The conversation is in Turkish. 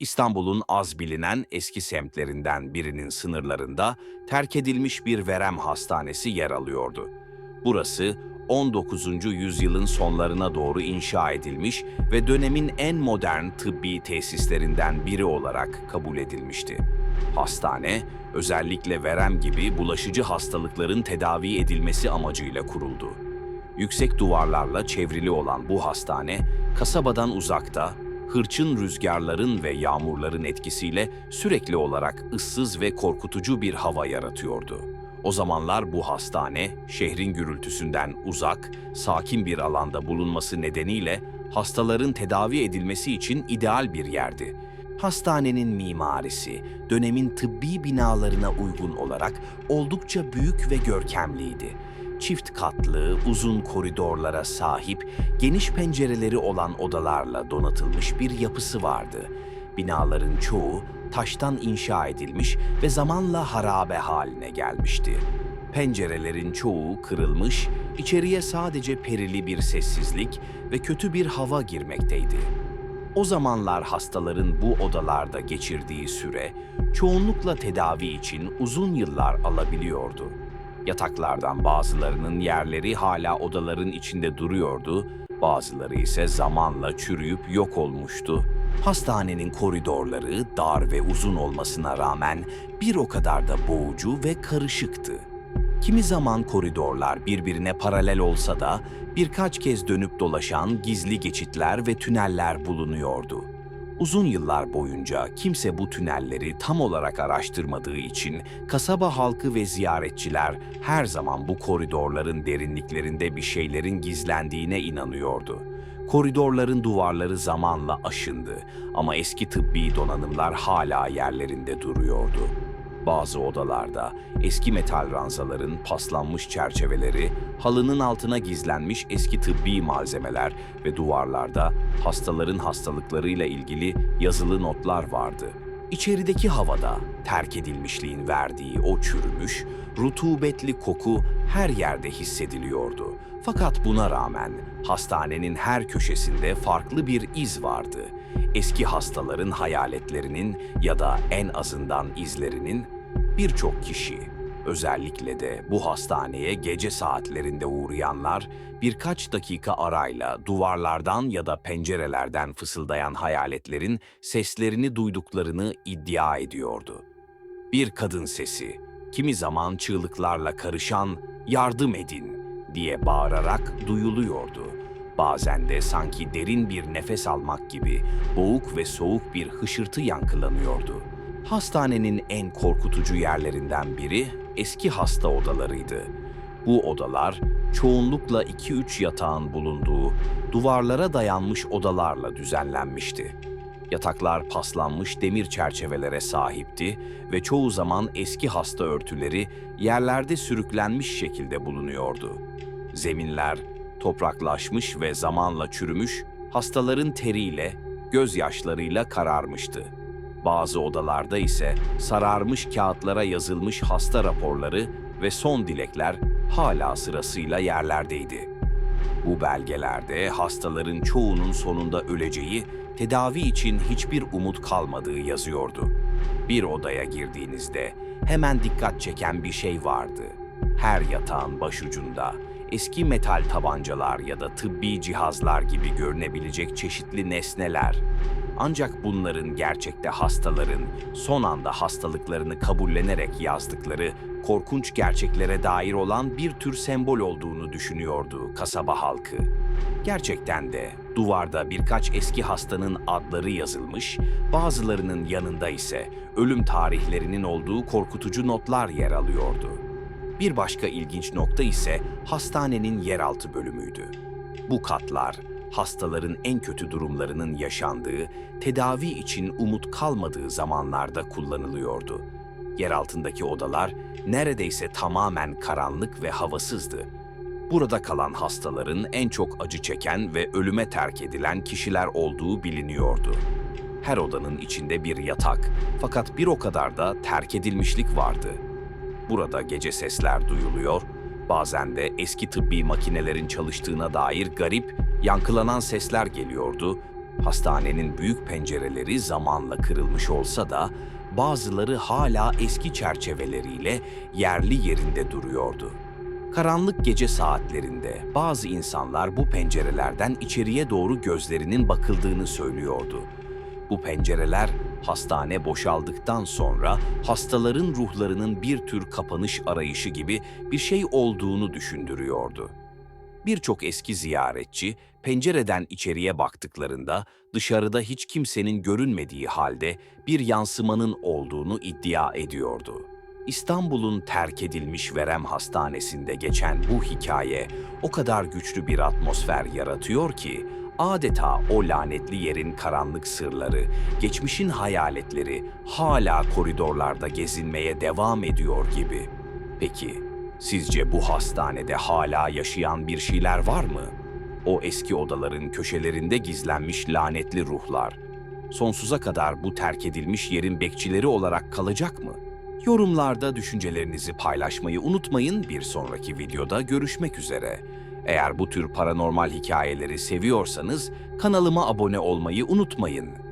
İstanbul'un az bilinen eski semtlerinden birinin sınırlarında terk edilmiş bir verem hastanesi yer alıyordu. Burası 19. yüzyılın sonlarına doğru inşa edilmiş ve dönemin en modern tıbbi tesislerinden biri olarak kabul edilmişti. Hastane, özellikle verem gibi bulaşıcı hastalıkların tedavi edilmesi amacıyla kuruldu. Yüksek duvarlarla çevrili olan bu hastane, kasabadan uzakta, hırçın rüzgarların ve yağmurların etkisiyle sürekli olarak ıssız ve korkutucu bir hava yaratıyordu. O zamanlar bu hastane, şehrin gürültüsünden uzak, sakin bir alanda bulunması nedeniyle hastaların tedavi edilmesi için ideal bir yerdi. Hastanenin mimarisi, dönemin tıbbi binalarına uygun olarak oldukça büyük ve görkemliydi çift katlı, uzun koridorlara sahip, geniş pencereleri olan odalarla donatılmış bir yapısı vardı. Binaların çoğu taştan inşa edilmiş ve zamanla harabe haline gelmişti. Pencerelerin çoğu kırılmış, içeriye sadece perili bir sessizlik ve kötü bir hava girmekteydi. O zamanlar hastaların bu odalarda geçirdiği süre çoğunlukla tedavi için uzun yıllar alabiliyordu. Yataklardan bazılarının yerleri hala odaların içinde duruyordu, bazıları ise zamanla çürüyüp yok olmuştu. Hastanenin koridorları dar ve uzun olmasına rağmen bir o kadar da boğucu ve karışıktı. Kimi zaman koridorlar birbirine paralel olsa da birkaç kez dönüp dolaşan gizli geçitler ve tüneller bulunuyordu. Uzun yıllar boyunca kimse bu tünelleri tam olarak araştırmadığı için kasaba halkı ve ziyaretçiler her zaman bu koridorların derinliklerinde bir şeylerin gizlendiğine inanıyordu. Koridorların duvarları zamanla aşındı ama eski tıbbi donanımlar hala yerlerinde duruyordu. Bazı odalarda eski metal ranzaların paslanmış çerçeveleri, halının altına gizlenmiş eski tıbbi malzemeler ve duvarlarda hastaların hastalıklarıyla ilgili yazılı notlar vardı. İçerideki havada terk edilmişliğin verdiği o çürümüş, rutubetli koku her yerde hissediliyordu. Fakat buna rağmen hastanenin her köşesinde farklı bir iz vardı. Eski hastaların hayaletlerinin ya da en azından izlerinin birçok kişi, özellikle de bu hastaneye gece saatlerinde uğrayanlar birkaç dakika arayla duvarlardan ya da pencerelerden fısıldayan hayaletlerin seslerini duyduklarını iddia ediyordu. Bir kadın sesi, kimi zaman çığlıklarla karışan "yardım edin" diye bağırarak duyuluyordu. Bazen de sanki derin bir nefes almak gibi boğuk ve soğuk bir hışırtı yankılanıyordu. Hastanenin en korkutucu yerlerinden biri eski hasta odalarıydı. Bu odalar çoğunlukla 2-3 yatağın bulunduğu, duvarlara dayanmış odalarla düzenlenmişti. Yataklar paslanmış demir çerçevelere sahipti ve çoğu zaman eski hasta örtüleri yerlerde sürüklenmiş şekilde bulunuyordu. Zeminler topraklaşmış ve zamanla çürümüş, hastaların teriyle, gözyaşlarıyla kararmıştı. Bazı odalarda ise sararmış kağıtlara yazılmış hasta raporları ve son dilekler hala sırasıyla yerlerdeydi. Bu belgelerde hastaların çoğunun sonunda öleceği, tedavi için hiçbir umut kalmadığı yazıyordu. Bir odaya girdiğinizde hemen dikkat çeken bir şey vardı. Her yatağın başucunda eski metal tabancalar ya da tıbbi cihazlar gibi görünebilecek çeşitli nesneler. Ancak bunların gerçekte hastaların son anda hastalıklarını kabullenerek yazdıkları korkunç gerçeklere dair olan bir tür sembol olduğunu düşünüyordu kasaba halkı. Gerçekten de duvarda birkaç eski hastanın adları yazılmış, bazılarının yanında ise ölüm tarihlerinin olduğu korkutucu notlar yer alıyordu. Bir başka ilginç nokta ise hastanenin yeraltı bölümüydü. Bu katlar hastaların en kötü durumlarının yaşandığı, tedavi için umut kalmadığı zamanlarda kullanılıyordu. Yer altındaki odalar neredeyse tamamen karanlık ve havasızdı. Burada kalan hastaların en çok acı çeken ve ölüme terk edilen kişiler olduğu biliniyordu. Her odanın içinde bir yatak fakat bir o kadar da terk edilmişlik vardı. Burada gece sesler duyuluyor, bazen de eski tıbbi makinelerin çalıştığına dair garip, yankılanan sesler geliyordu Hastanenin büyük pencereleri zamanla kırılmış olsa da bazıları hala eski çerçeveleriyle yerli yerinde duruyordu. Karanlık gece saatlerinde bazı insanlar bu pencerelerden içeriye doğru gözlerinin bakıldığını söylüyordu. Bu pencereler hastane boşaldıktan sonra hastaların ruhlarının bir tür kapanış arayışı gibi bir şey olduğunu düşündürüyordu. Birçok eski ziyaretçi pencereden içeriye baktıklarında dışarıda hiç kimsenin görünmediği halde bir yansımanın olduğunu iddia ediyordu. İstanbul'un terk edilmiş verem hastanesinde geçen bu hikaye o kadar güçlü bir atmosfer yaratıyor ki adeta o lanetli yerin karanlık sırları, geçmişin hayaletleri hala koridorlarda gezinmeye devam ediyor gibi. Peki sizce bu hastanede hala yaşayan bir şeyler var mı? O eski odaların köşelerinde gizlenmiş lanetli ruhlar sonsuza kadar bu terk edilmiş yerin bekçileri olarak kalacak mı? Yorumlarda düşüncelerinizi paylaşmayı unutmayın. Bir sonraki videoda görüşmek üzere. Eğer bu tür paranormal hikayeleri seviyorsanız kanalıma abone olmayı unutmayın.